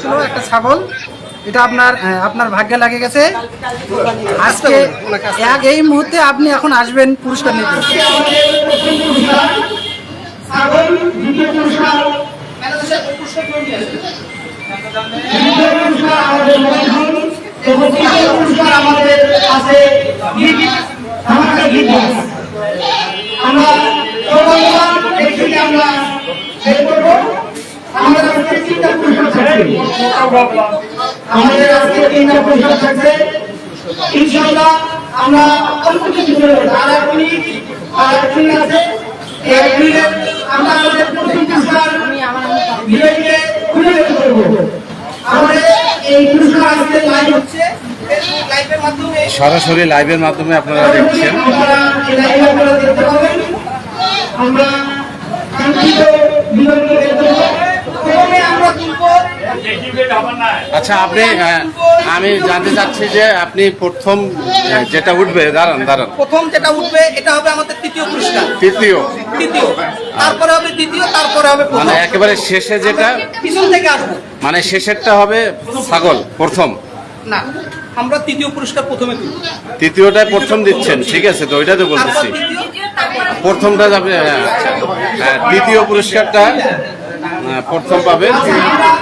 ছিল একটা ছাগল। এটা আপনার আপনার ভাগ্যে লাগে গেছে। আজকে এক এই মুহূর্তে আপনি এখন আসবেন পুরস্কার নিতে। আমাদের আজকে তিনটা পুরস্কার থাকবে আমাদের আজকে তিনটা পুরস্কার থাকবে ইনশাআল্লাহ আমরা অল্প কিছু করে আর এক মিনিট আর এক মিনিট আছে। এই এক মিনিটে আমরা আমাদের প্রথম পুরস্কার বিজয়ীকে খুলে বের করব। আমাদের এই পুরস্কার আজকে লাইভ হচ্ছে। মাধ্যমে। সরাসরি লাইভের মাধ্যমে আপনারা দেখছেন। আমরা কাঙ্ক্ষিত বিজয়ীকে বের করব প্রথমে আমরা তুলবো আচ্ছা আপনি আমি জানতে চাচ্ছি যে আপনি প্রথম যেটা উঠবে দাঁড়ান দাঁড়ান। প্রথম যেটা উঠবে এটা হবে আমাদের তৃতীয় পুরস্কার। তৃতীয়? তৃতীয়। তারপরে হবে দ্বিতীয় তারপরে হবে মানে একেবারে শেষে যেটা? পিছন থেকে আসব। মানে শেষেরটা হবে ছাগল প্রথম? না আমরা তৃতীয় পুরস্কার প্রথমে তৃতীয়টায় প্রথম দিচ্ছেন ঠিক আছে তো ওইটা তো বলতেছি। প্রথমটা যাবে হ্যাঁ, আচ্ছা। হ্যাঁ, তৃতীয় পুরস্কারটা প্রথম পাবে।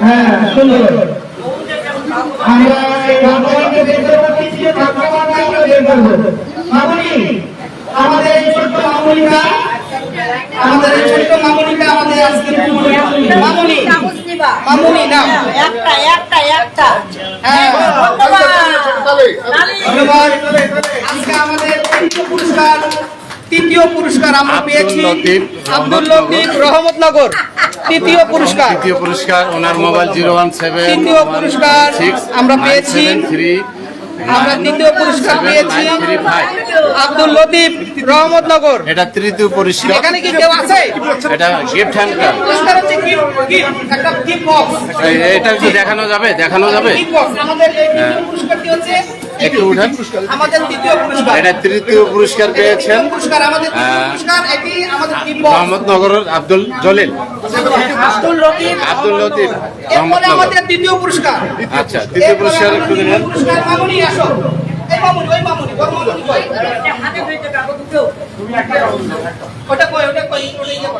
হ্যাঁ সুন্দর আমরা ভগবানকে বের করব তৃতীয় ভগবানকে বের করব। মামুনি আমাদের এই ছোট্ট মামুনিটা আমাদের এই ছোট্ট মামুনিটা আমাদের আজকে মামুনি মামুনি নাম। একটা একটা একটা। হ্যাঁ। ধন্যবাদ। ধন্যবাদ। আজকে আমাদের পুরস্কার তৃতীয় পুরস্কার আমরা পেয়েছি আব্দুল লতিফ রহমতনগর। তৃতীয় পুরস্কার। তৃতীয় পুরস্কার ওনার মোবাইল জিরো ওয়ান সেভেন তৃতীয় পুরস্কার আমরা পেয়েছি। আমরা তৃতীয় পুরস্কার পেয়েছি। আব্দুল লতিফ রহমতনগর। এটা তৃতীয় পুরস্কার। এখানে কি কেউ আছে? এটা গিফট হ্যান্ডকার পুরস্কার হচ্ছে gift, একটা box। এটা একটু দেখানো যাবে? দেখানো যাবে? আমাদের এই তৃতীয় পুরস্কারটি হচ্ছে একটু উঠান। আমাদের তৃতীয় পুরস্কার। এটা তৃতীয় পুরস্কার পেয়েছেন। পুরস্কার আমাদের। পুরস্কার এটি আমাদের box। আব্দুল জলিল। আব্দুল লতিফ আব্দুল লতিফ এরপরে আমাদের তৃতীয় পুরস্কার। আচ্ছা তৃতীয় পুরস্কার একটু দিলেন পুরস্কার মামুনি আসো। এই মামুনি ওই মামুনি ওর মামুনি কই? হাতে ধরে কাগজ দুটো ওটা কই ওটা কই ওটা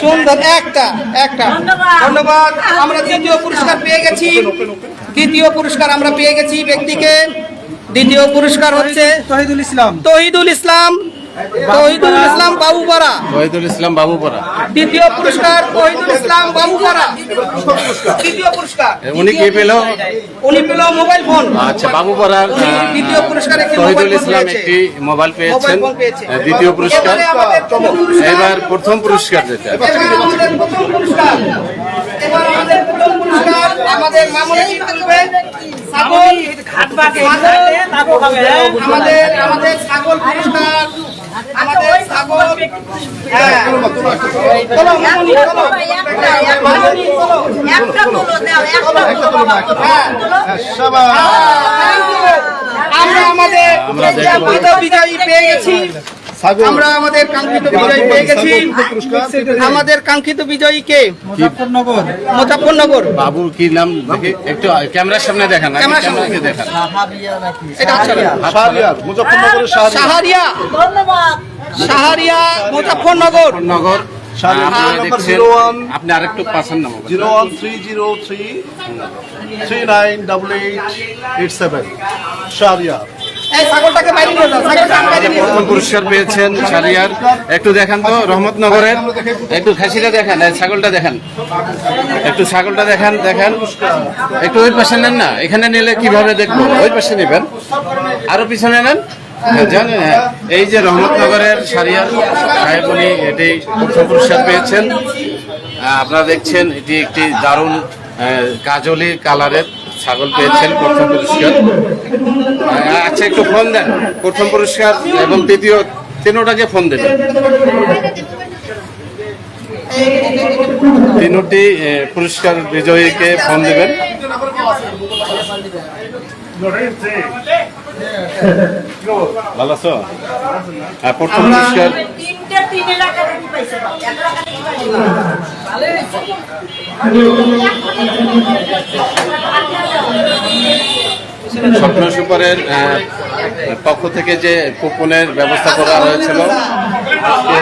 সুন্দর একটা একটা। ধন্যবাদ। ধন্যবাদ আমরা দ্বিতীয় পুরস্কার পেয়ে গেছি। দ্বিতীয় পুরস্কার আমরা পেয়ে গেছি ব্যক্তিকে। দ্বিতীয় পুরস্কার হচ্ছে তহিদুল ইসলাম। তহিদুল ইসলাম। তহিদুল ইসলাম বাবুপাড়া। শহীদুল ইসলাম বাবুপাড়া। দ্বিতীয় পুরস্কার তহিদুল ইসলাম বাবুপাড়া। তৃতীয় পুরস্কার। উনি কি পেল? উনি পেল মোবাইল ফোন। আচ্ছা বাবুপাড়ার উনি দ্বিতীয় পুরস্কার ফোন ইসলাম। একটি মোবাইল পেয়েছেন। মোবাইল ফোন পেয়েছে। আহ, দ্বিতীয় পুরস্কার। এবারে প্রথম পুরস্কার- এবার প্রথম পুরস্কার যেটা। আমাদের প্রথম পুরস্কার। এবার আমাদের প্রথম পুরস্কার আমাদের মামুনি তুলবে ছাগল। আমাদের আমাদের ছাগল পুরস্কার। আমাদের ছাগল হ্যাঁ। আমরা আমাদের বিজয়ী পেয়ে গেছি। আমরা আমাদের কাঙ্ক্ষিত বিজয়ী পেয়ে গেছি। আমাদের কাঙ্ক্ষিত বিজয়ী কে? মুজাফরনগর মুজাফরনগর বাবুর কি নাম? একটু ক্যামেরার সামনে দেখান ক্যামেরার সামনে। দেখান। এটা না। মুজফ্ফরনগরের শাহরিয়ার সাহারিয়া। ধন্যবাদ। সাহারিয়া মুজাফরনগর নগর ওয়ান আপনি আরেকটু পাশের নাম zero one three zero three three nine double eight eight seven Shahriar পুরস্কার পেয়েছেন সারিয়ার। একটু দেখান তো রহমতনগরের। একটু খাসিটা দেখান ছাগলটা দেখান। একটু ছাগলটা দেখান দেখেন। একটু ওই পাশে নেন না এখানে নিলে কীভাবে দেখব? ওই পাশে নেবেন। আরও পিছনে নেন? হ্যাঁ, জানেন হ্যাঁ, এই যে রহমতনগরের সারিয়ার সাহেব উনি এটি প্রথম পুরস্কার পেয়েছেন। আপনারা দেখছেন এটি একটি দারুণ কাজলি কালারের ছাগল পেয়েছেন প্রথম পুরস্কার। আচ্ছা একটু ফোন দেন। প্রথম পুরস্কার এবং তৃতীয় তিনোটাকে ফোন দেবেন। তিনটি পুরস্কার বিজয়ীকে ফোন দেবেন। ভালো আছো? হ্যাঁ, প্রথম পুরস্কার। স্বপ্ন সুপারের পক্ষ থেকে যে কুপনের ব্যবস্থা করা হয়েছিল আজকে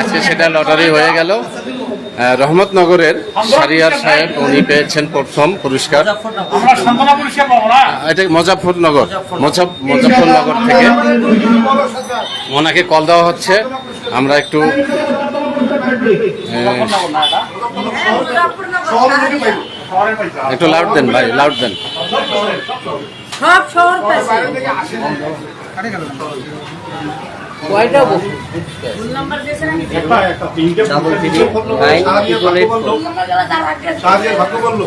আজকে সেটা লটারি হয়ে গেল। রহমতনগরের সারিয়ার সাহেব উনি পেয়েছেন প্রথম পুরস্কার। এটা মুজাফরনগর মুজাফ- মুজাফরনগর থেকে। ওনাকে কল দেওয়া হচ্ছে। আমরা একটু একটু লাউড দেন ভাই লাউড দেন। সব শহর বলল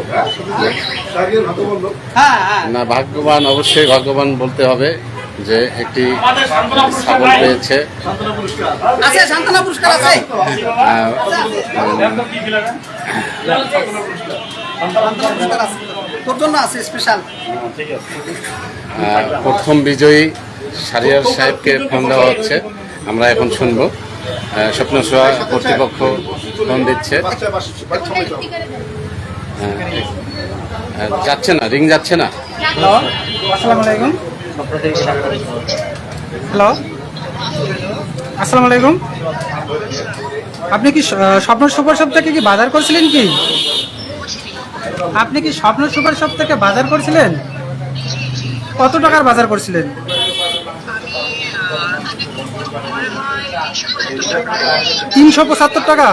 হ্যাঁ? হ্যাঁ না ভাগ্যবান অবশ্যই ভাগ্যবান বলতে হবে যে একটি ছাগল পেয়েছে। আছে সান্ত্বনা পুরস্কার আছে। আহ, একদম কি দিলেন পুরস্কার। আছে। তোর জন্য আছে স্পেশাল ঠিক আছে। আহ, প্রথম বিজয়ী সারিয়ার সাহেবকে ফোন দেওয়া হচ্ছে। আমরা এখন শুনব। স্বপ্ন সোয়া কর্তৃপক্ষ ফোন দিচ্ছে। যাচ্ছে না, রিং যাচ্ছে না? হ্যালো, আসসালামু আলাইকুম। আপনি কি স্বপ্ন সুপার শপ থেকে কি বাজার করছিলেন কি? আপনি কি স্বপ্ন সুপার শপ থেকে বাজার করছিলেন? কত টাকার বাজার করছিলেন? তিনশো পঁচাত্তর টাকা?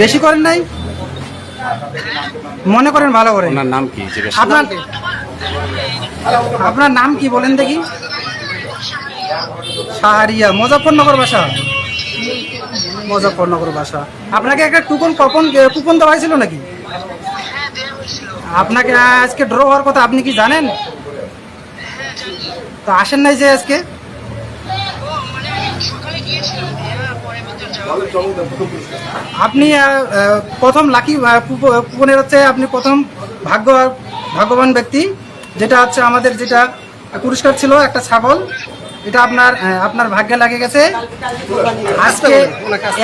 বেশি করেন নাই? মনে করেন ভালো করে ওনার নাম কি? আপনার আপনার নাম কি বলেন দেখি। সাহারিয়া মুজফরনগর বাসা মুজফরনগর বাসা আপনাকে একটা কুপন কপন কুপন দেওয়া হয়েছিল নাকি? আপনাকে আজকে ড্র হওয়ার কথা আপনি কি জানেন? তো আসেন নাই যে আজকে? আপনি প্রথম লাকি কুপনের হচ্ছে আপনি প্রথম ভাগ্য ভাগ্যবান ব্যক্তি যেটা হচ্ছে আমাদের যেটা পুরস্কার ছিল একটা ছাগল এটা আপনার আপনার ভাগ্যে লাগে গেছে। আজকে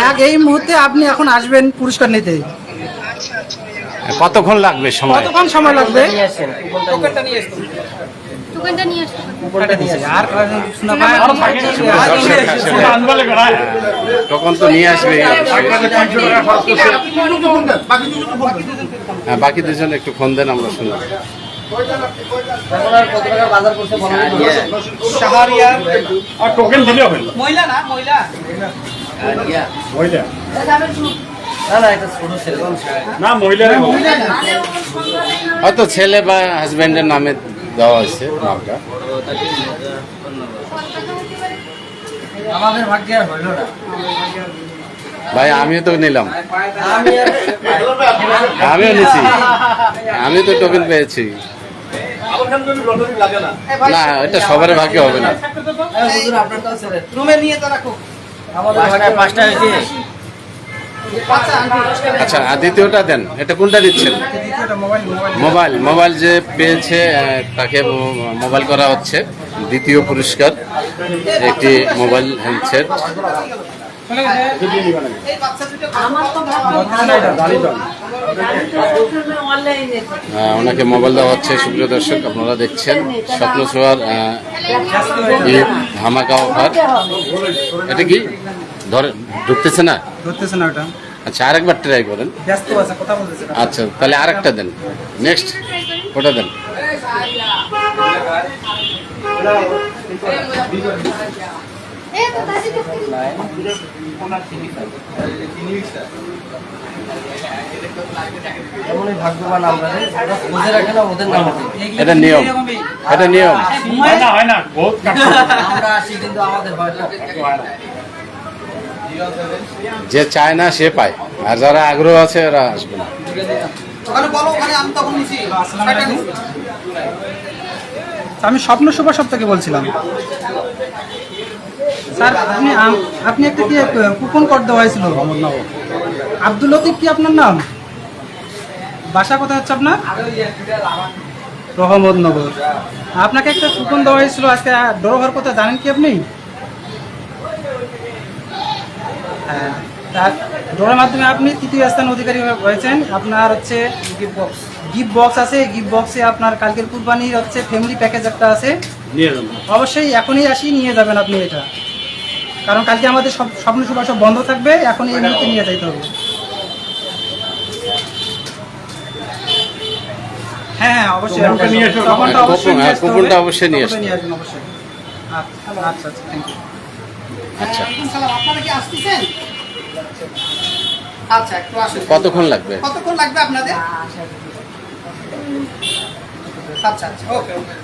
এক এই মুহূর্তে আপনি এখন আসবেন পুরস্কার নিতে। কতক্ষণ লাগবে সময়? কতক্ষণ সময় লাগবে? দোকানটা নিয়ে আসতে আর শোনা পায়? আনবালে করা তখন তো নিয়ে আসবে পাঁচশো টাকা খরচ করছে বাকি দুজন হ্যাঁ, বাকি দুজন একটু ফোন দেন আমরা শুনব টোকেন দিলে হবে মহিলা না মহিলা মহিলা না মহিলারে হবে হয়তো ছেলে বা হাজবেন্ডের নামে দেওয়া হয়েছে না। ভাই আমিও তো নিলাম। আমিও নিছি। আমি তো টোকেন পেয়েছি। না এটা সবার ভাগ্যে হবে না। রুমে নিয়ে তো রাখো। আচ্ছা আর দ্বিতীয়টা দেন এটা কোনটা দিচ্ছেন? Mobile mobile. মোবাইল মোবাইল যে পেয়েছে তাকে মোবাইল করা হচ্ছে দ্বিতীয় পুরস্কার একটি মোবাইল হ্যান্ডসেট আমার তো অনলাইনে আহ, ওনাকে মোবাইল দেওয়া হচ্ছে সুপ্রিয় দর্শক আপনারা দেখছেন স্বপ্ন ছোঁয়ার ধামাকা অফার। এটা কি? ধরে ঢুকতেছে না? ধরতেছে না ওটা। আচ্ছা আরেকবার ট্রাই করেন। ব্যস্ত আছে কথা বলতেছে আচ্ছা তাহলে আরেকটা দেন। নেক্সট ওটা দেন। এটা নিয়ম। এটা নিয়ম। হয় না হয় না বহুত আমরা আসি কিন্তু আমাদের হয় না। যে চায় না সে পায়। আর যারা আগ্রহ আছে ওরা আসবে না। আমি স্বপ্ন সুভাষব থেকে বলছিলাম। স্যার আপনি আপনি একটা কি কুপন কোড দেওয়া হয়েছিল? আব্দুল লতিফ কি আপনার নাম? বাসা কোথায় হচ্ছে আপনার? রহমতনগর। আপনাকে একটা কুপন দেওয়া হয়েছিল আজকে। ড্র হওয়ার কথা জানেন কি আপনি? হ্যাঁ। তার ড্রয়ের মাধ্যমে আপনি তৃতীয় স্থান অধিকারী হয়ে- হয়েছেন আপনার হচ্ছে গিফট বক্স গিফট বক্স আছে। গিফট বক্সে আপনার কালকের কুরবানির হচ্ছে ফ্যামিলি প্যাকেজ একটা আছে। নিয়ে অবশ্যই এখনই আসি নিয়ে যাবেন আপনি এটা। কারণ কালকে আমাদের সব স্বপ্ন সুভা সব বন্ধ থাকবে। এখনই এই মুহূর্তে নিয়ে যাইতে হবে। হ্যাঁ হ্যাঁ অবশ্যই হ্যাঁ, অবশ্যই নিয়ে আসবেন অবশ্যই। আচ্ছা আচ্ছা আচ্ছা থ্যাংক ইউ আচ্ছা। সালাম আপনারা কি আসতেছেন? আচ্ছা একটু আসুন। কতক্ষণ লাগবে? কতক্ষণ লাগবে আপনাদের? আচ্ছা আচ্ছা ওকে ওকে।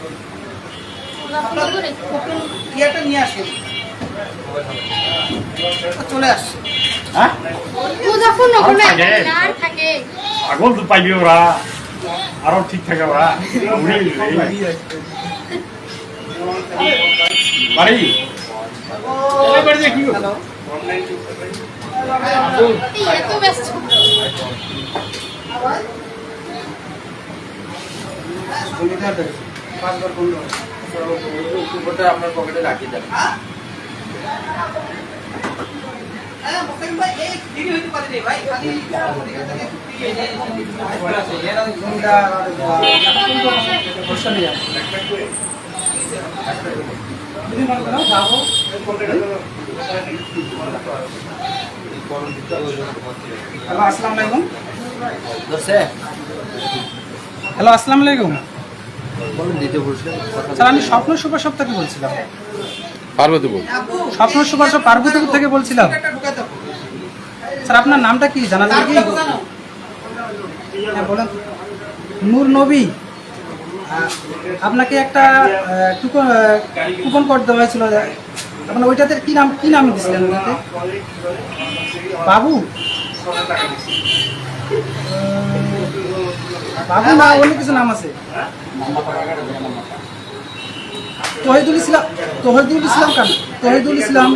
আপনাদের কুপন ইয়েটা নিয়ে আসুন। চলে আসছে। হ্যাঁ? তো পাইবে ওরা। আরও ঠিক থাকে ওরা। বাড়ি? আপনার পকেটে রাখি হ্যাঁ মোস্তাকিম ভাই এই হ্যালো আসসালামু আলাইকুম। হ্যালো আসসালামু আলাইকুম। স্যার আমি স্বপ্ন সুভাষব থেকে বলছিলাম। পার্বতীপুর। স্বপ্ন সুভাষব পার্বতীপুর থেকে বলছিলাম। স্যার আপনার নামটা কি? জানা যাবে কি হ্যাঁ বলেন। নূর নবী। আপনাকে একটা কুপন কোড দেওয়া হয়েছিল। আপনার ওইটাতে কি নাম কি নাম দিয়েছিলেন ওইটাতে? বাবু? বাবু না অন্য কিছু নাম আছে? তহিদুল ইসলাম তহিদুল ইসলাম কেন? তহিদুল ইসলাম।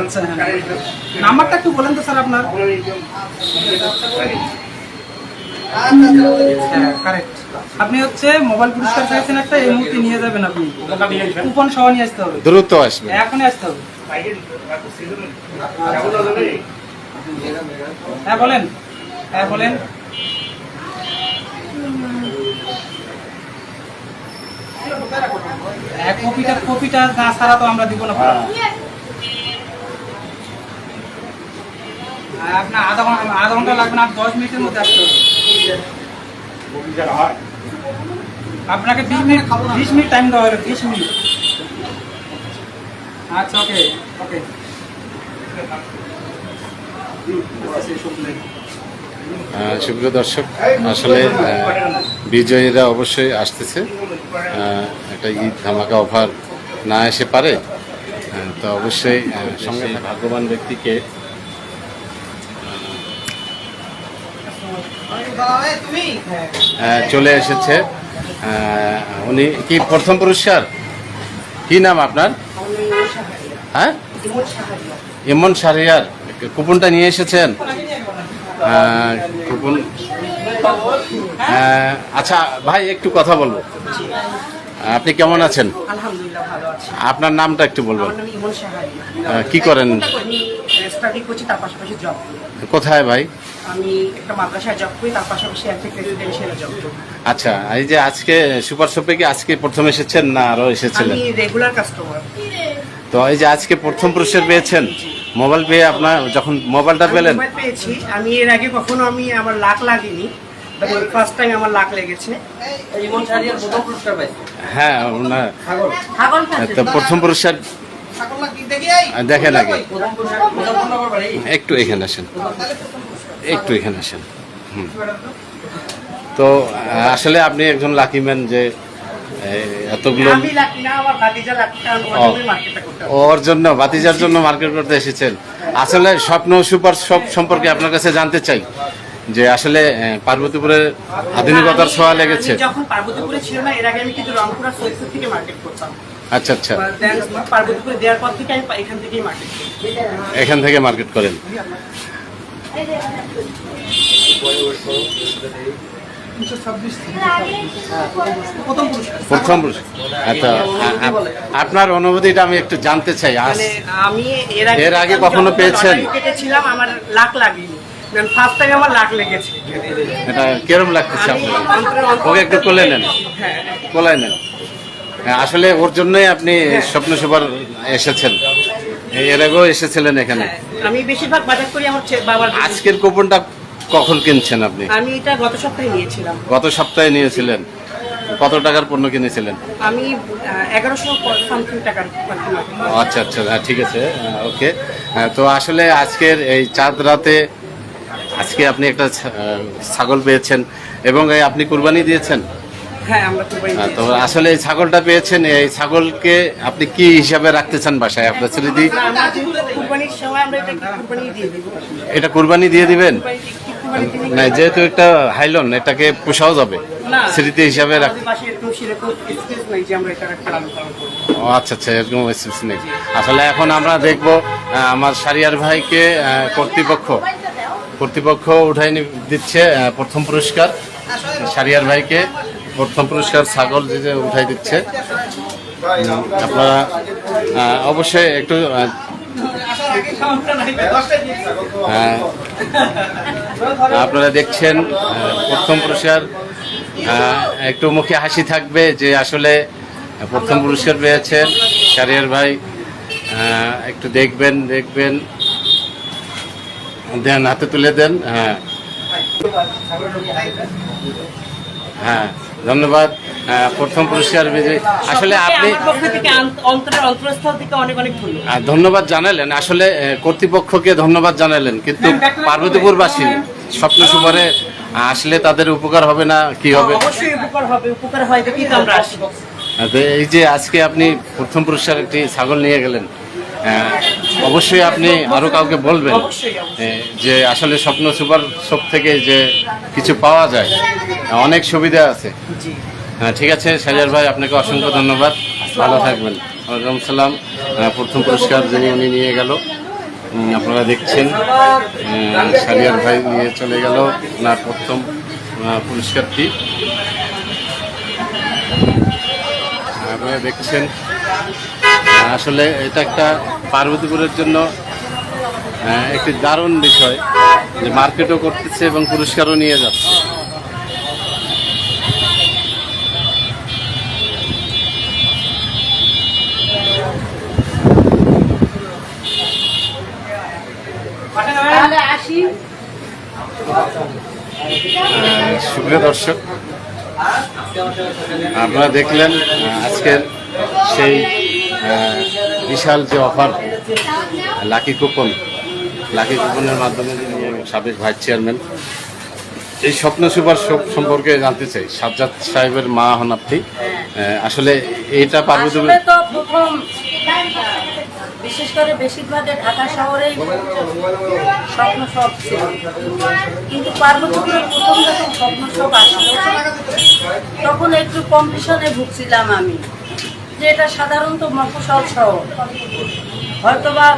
আচ্ছা হ্যাঁ নাম্বারটা একটু বলেন তো স্যার আপনার। হ্যাঁ কারেক্ট আপনি হচ্ছে মোবাইল পুরস্কার চাইছেন একটা এই মুহূর্তে নিয়ে যাবেন আপনি। ওটা নিয়ে আসবেন। কুপন সহ নিয়ে আসতে হবে। দ্রুত আসবে। এখনই আসতে হবে। হ্যাঁ বলেন। হ্যাঁ বলেন। হ্যাঁ কপিটা কপিটা না ছাড়া তো আমরা দিব না। আপনার আধা ঘণ্টা আধা ঘণ্টা লাগবে না আর দশ মিনিটের মধ্যে আসতে হবে। অভিযান হয় আপনাকে বিশ মিনিট বিশ মিনিট টাইম দেওয়া হবে বিশ মিনিট। আচ্ছা ওকে ওকে সুপ্রিয় দর্শক আসলে বিজয়ীরা অবশ্যই আসতেছে। একটা ঈদ ধামাকা অফার না এসে পারে। তো অবশ্যই সঙ্গে ভাগ্যবান ব্যক্তিকে তুমি আহ, চলে এসেছে। উনি কি প্রথম পুরস্কার কি নাম আপনার? হ্যাঁ? ইমন শাহরিয়ার। কুপনটা নিয়ে এসেছেন? কুপন আচ্ছা ভাই একটু কথা বলব। আপনি কেমন আছেন? আপনার নামটা একটু বলবেন। কি করেন? স্টাডি করছি তার পাশাপাশি জব কোথায় ভাই? আমি একটা মাদ্রাসায় জব করি তার পাশাপাশি একটা রেসিডেন্সিয়াল জব করি। আচ্ছা এই যে আজকে সুপার শপে কি আজকে প্রথম এসেছেন না আরও এসেছিলেন? আমি রেগুলার কাস্টমার তো এই যে আজকে প্রথম পুরস্কার পেয়েছেন মোবাইল পেয়ে আপনার যখন মোবাইলটা পেলেন? মোবাইল পেয়েছি। আমি এর আগে কখনো আমি আমার লাখ লাগিনি ফার্স্ট টাইম আমার লাখ লেগেছে। ইমন সারিয়ার প্রথম পুরস্কার পাইছে হ্যাঁ তো প্রথম পুরস্কার দেখেন আগে একটু এখানে আসেন। একটু এখানে আসেন। হুম। তো আসলে আপনি একজন লাকি ম্যান যে এতগুলো। ওর জন্য বাতিজার জন্য মার্কেট করতে এসেছেন। আসলে স্বপ্ন সুপার শপ সম্পর্কে আপনার কাছে জানতে চাই। যে আসলে পার্বতীপুরের আধুনিকতার ছোঁয়া লেগেছে। যখন পার্বতীপুরে ছিল না এর আগে আমি কিন্তু রংপুর আর সৈয়দপুর থেকে মার্কেট করতাম। আচ্ছা আচ্ছা। পার্বতীপুরে দেওয়ার পর থেকে আমি এখান থেকেই মার্কেট এখান থেকে মার্কেট করেন। প্রথম। আচ্ছা আপনার অনুভূতিটা আমি একটু জানতে চাই। মানে আমি এর আগে কখনো পেয়েছেন? আমার লাখ লাগেনি। ফার্স্ট টাইম আমার লাখ লেগেছে। এটা কিরম লাগতেছে আপনার? ওকে একটু কোলে নেন। হ্যাঁ। কোলায় নেন। হ্যাঁ, আসলে ওর জন্যই আপনি স্বপ্ন সুপার এসেছেন। এর আগেও এসেছিলেন এখানে। হ্যাঁ, আমি বেশিরভাগ বাজার করি আমার বাবার আজকের কুপনটা কখন কিনছেন আপনি? আমি এটা গত সপ্তাহে নিয়েছিলাম। গত সপ্তাহে নিয়েছিলেন। কত টাকার পণ্য কিনেছিলেন? আমি এগারোশো সামথিং টাকার আচ্ছা আচ্ছা। হ্যাঁ, ঠিক আছে। ওকে। তো আসলে আজকের এই চাঁদ রাতে আজকে আপনি একটা ছাগল পেয়েছেন এবং আপনি কুরবানি দিয়েছেন? হ্যাঁ কুরবানি তো আসলে এই ছাগলটা পেয়েছেন এই ছাগলকে আপনি কি হিসাবে রাখতে চান বাসায়? আপনার স্মৃতি এটা কুরবানি দিয়ে দিবেন? না যেহেতু একটা হাইলন এটাকে পোষাও যাবে। স্মৃতি হিসাবে ও আচ্ছা আচ্ছা এরকম নেই। আসলে এখন আমরা দেখব আমার সারিয়ার ভাইকে কর্তৃপক্ষ কর্তৃপক্ষ উঠাই দিচ্ছে প্রথম পুরস্কার, সারিয়ার ভাইকে প্রথম পুরস্কার ছাগল যে উঠাই দিচ্ছে। আপনারা অবশ্যই একটু আপনারা দেখছেন প্রথম পুরস্কার একটু মুখে হাসি থাকবে যে আসলে প্রথম পুরস্কার পেয়েছেন শারিয়ার ভাই। একটু দেখবেন দেখবেন। দেন হাতে তুলে দেন হ্যাঁ। হ্যাঁ ধন্যবাদ আহ, প্রথম পুরস্কার বিজয়ী। আসলে আপনি ধন্যবাদ। জানালেন। আসলে কর্তৃপক্ষকে ধন্যবাদ জানালেন কিন্তু পার্বতীপুরবাসী স্বপ্ন সুপারে আসলে তাদের উপকার হবে না কি হবে? হয় তো এই যে আজকে আপনি প্রথম পুরস্কার একটি ছাগল নিয়ে গেলেন অবশ্যই আপনি আরও কাউকে বলবেন যে আসলে স্বপ্ন সুপার শপ থেকে যে কিছু পাওয়া যায় অনেক সুবিধা আছে। হ্যাঁ ঠিক আছে সাজার ভাই আপনাকে অসংখ্য ধন্যবাদ। ভালো থাকবেন। ওয়ালাইকুম সালাম প্রথম পুরস্কার যিনি উনি নিয়ে গেল আপনারা দেখছেন সারিয়ার ভাই নিয়ে চলে গেল ওনার প্রথম পুরস্কারটি। আপনারা দেখছেন আসলে এটা একটা পার্বতীপুরের জন্য একটি দারুণ বিষয় যে মার্কেটও করতেছে এবং পুরস্কারও নিয়ে যাচ্ছে। সুপ্রিয় দর্শক আপনারা দেখলেন আজকের সেই বিশাল যে অফার, লাকি কুপন, লাকি কুপনের মাধ্যমে যিনি সাবেক ভাইস চেয়ারম্যান, এই স্বপ্ন সুপার সম্পর্কে জানতে চাই। সাজ্জাদ সাহেবের মা হন আপনি। আসলে এইটা আসলে তো প্রথম, বিশেষ করে বেশিরভাগে ঢাকা শহরেই স্বপ্ন সব ছিল। কিন্তু পার্বতীপুরের প্রথম যখন স্বপ্ন সব আসলো, তখন একটু কম্পিটিশনে ভুগছিলাম আমি। যে এটা সাধারণত মফসল শহর। হয়তোবা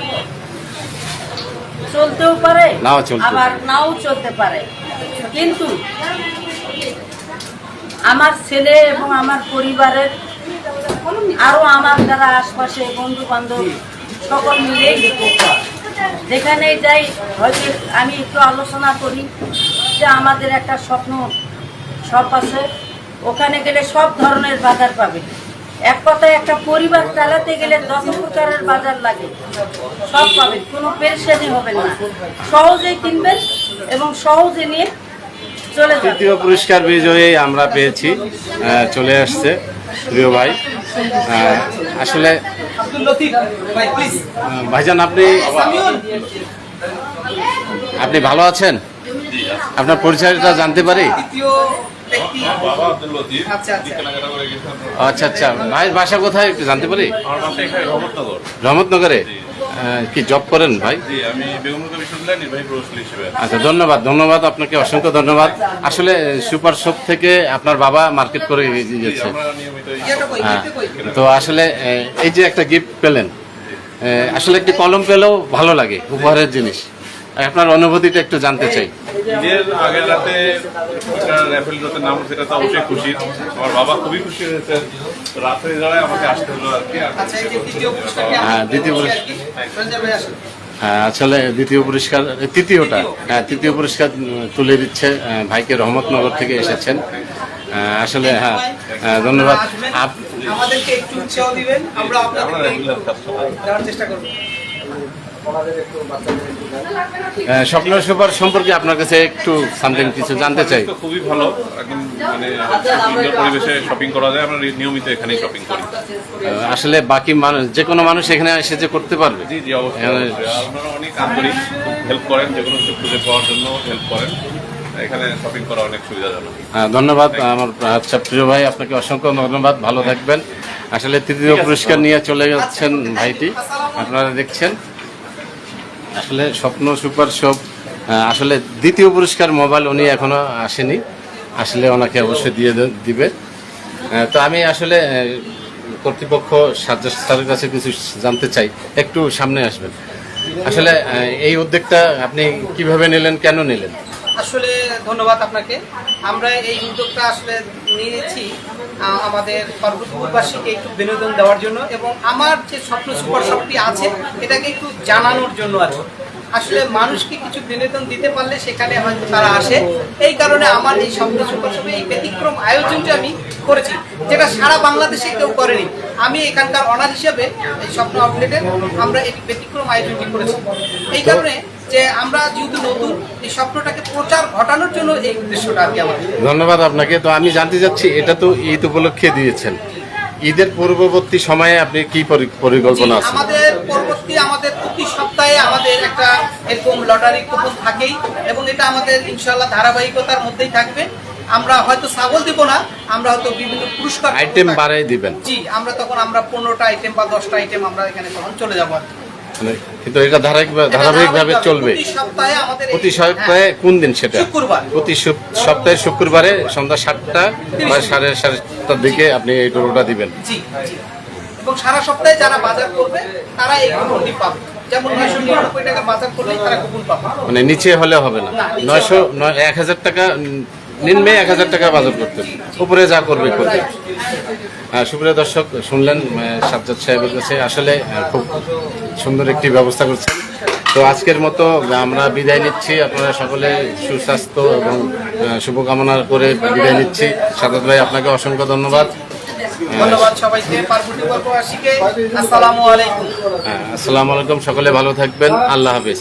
চলতেও পারে আবার নাও চলতে পারে। কিন্তু আমার ছেলে এবং আমার পরিবারের আরও আমার যারা আশপাশে বন্ধু বান্ধব সকল মিলেই যেখানে যাই হয়তো আমি একটু আলোচনা করি যে আমাদের একটা স্বপ্ন শপ আছে। ওখানে গেলে সব ধরনের বাজার পাবে। এক কথায় একটা পরিবার চালাতে গেলে যত প্রকারের বাজার লাগে। সব পাবেন, কোনো পেরেশানি হবে না। সহজেই কিনবেন এবং সহজে নিয়ে তৃতীয় পুরস্কার বিজয়ী আমরা পেয়েছি চলে আসছে, প্রিয় ভাই। আসলে ভাইজান, আপনি আপনি ভালো আছেন? আপনার পরিচয়টা জানতে পারি? আচ্ছা, আচ্ছা। গেছে আচ্ছা আচ্ছা। ভাইয়ের বাসা কোথায় একটু জানতে পারি? রহমতনগর। কি জব করেন ভাই? জি আমি বেগমগঞ্জ বিশ্ববিদ্যালয়ের নির্বাহী প্রকৌশলী হিসেবে আছি। আচ্ছা ধন্যবাদ ধন্যবাদ আপনাকে অসংখ্য ধন্যবাদ। আসলে সুপার শপ থেকে আপনার বাবা মার্কেট করে নিয়মিত হ্যাঁ। তো আসলে এই যে একটা গিফট পেলেন আসলে একটি কলম পেলেও ভালো লাগে উপহারের জিনিস। আপনার অনুভূতিটা একটু জানতে চাই। ঈদের আগের রাতে র্যাফেল ড্রতে নাম সেটা তো অবশ্যই খুশি। আমার বাবা খুবই খুশি হয়েছে। রাত্রে যাওয়ায় আমাকে আসতে হলো আর কি আচ্ছা হ্যাঁ, দ্বিতীয় পুরস্কার। হ্যাঁ, আসলে দ্বিতীয় পুরস্কার তৃতীয়টা। হ্যাঁ তৃতীয় পুরস্কার তুলে দিচ্ছে ভাইকে রহমতনগর থেকে এসেছেন। আসলে হ্যাঁ হ্যাঁ, ধন্যবাদ। আমাদেরকে একটু উৎসাহ দিবেন। আমরা দেওয়ার চেষ্টা করব। স্বপ্ন সুপার সম্পর্কে আপনার কাছে একটু সামথিং কিছু জানতে চাই। খুবই ভালো। একদম মানে সুন্দর পরিবেশে শপিং করা যায় আমরা নিয়মিত এখানেই শপিং করি। আসলে বাকি মানুষ যে কোনো মানুষ এখানে এসে যে করতে পারবে। জি জি অবশ্যই। আপনারা অনেক আন্তরিক হেল্প করেন যে কোনো কিছু খুঁজে পাওয়ার জন্য হেল্প করেন। এখানে শপিং করা অনেক সুবিধাজনক। হ্যাঁ, ধন্যবাদ আমার আচ্ছা প্রিয় ভাই আপনাকে অসংখ্য ধন্যবাদ ভালো থাকবেন। আসলে তৃতীয় পুরস্কার নিয়ে চলে যাচ্ছেন ভাইটি আপনারা দেখছেন। আসলে স্বপ্ন সুপার শপ আসলে দ্বিতীয় পুরস্কার মোবাইল উনি এখনও আসেনি। আসলে ওনাকে অবশ্যই দিয়ে দিবে। তো আমি আসলে কর্তৃপক্ষ সাজ্জাদ স্যারের কাছে কিছু জানতে চাই। একটু সামনে আসবেন। আসলে এই উদ্যোগটা আপনি কীভাবে নিলেন, কেন নিলেন? আসলে ধন্যবাদ আপনাকে। আমরা এই উদ্যোগটা আসলে নিয়েছি আমাদের পার্বতীপুরবাসীকে একটু বিনোদন দেওয়ার জন্য এবং আমার যে স্বপ্ন সুপার শপটি আছে, এটাকে একটু জানানোর জন্য আর। আসলে মানুষকে কিছু বিনোদন দিতে পারলে সেখানে হয়তো তারা আসে। এই কারণে আমার এই স্বপ্ন সুপার শপে এই ব্যতিক্রম আয়োজনটি আমি করেছি, যেটা সারা বাংলাদেশে কেউ করেনি। আমি এখানকার অনার হিসাবে এই স্বপ্ন আউটলেটের আমরা এই ব্যতিক্রম আয়োজনটি করেছি। এই কারণে যে আমরা যেহেতু নতুন এই স্বপ্নটাকে প্রচার ঘটানোর জন্য এই উদ্দেশ্যটা আর কি আমাদের। ধন্যবাদ আপনাকে। তো আমি জানতে চাচ্ছি এটা তো ঈদ উপলক্ষে দিয়েছেন। ঈদের পূর্ববর্তী সময়ে আপনি কি পরিকল্পনা আছে আমাদের পরবর্তী আমাদের প্রতি সপ্তাহে আমাদের একটা এরকম লটারি কুপন থাকেই এবং এটা আমাদের ইনশাল্লাহ ধারাবাহিকতার মধ্যেই থাকবে। আমরা হয়তো ছাগল দিব না আমরা হয়তো বিভিন্ন পুরস্কার আইটেম বাড়াই দিবেন। জি আমরা তখন আমরা পনেরোটা আইটেম বা দশটা আইটেম আমরা এখানে তখন চলে যাব। মানে কিন্তু এটা ধারাবাহিক ধারাবাহিকভাবে চলবে। প্রতি সপ্তাহে কোন দিন সেটা। প্রতি সপ্তাহে শুক্রবারে সন্ধ্যা সাতটা বা সাড়ে সাতটার দিকে আপনি এই টোটোটা দিবেন। এবং সারা সপ্তাহে যারা বাজার করবে তারা এই কুপনটি পাবে। মানে নিচে হলে হবে না। নয়শো নয় এক হাজার টাকা নিম্নে এক হাজার টাকা বাজার করতে হবে। উপরে যা করবে করবে। আহ, সুপ্রিয় দর্শক শুনলেন সাজ্জাদ সাহেবের কাছে। আসলে খুব সুন্দর একটি ব্যবস্থা করছেন। তো আজকের মতো আমরা বিদায় নিচ্ছি। আপনারা সকলে সুস্বাস্থ্য এবং শুভকামনা করে বিদায় নিচ্ছি। সাজ্জাদ ভাই আপনাকে অসংখ্য ধন্যবাদ। সবাইকে। হ্যাঁ, আসসালামু আলাইকুম। সকলে ভালো থাকবেন। আল্লাহ হাফিজ।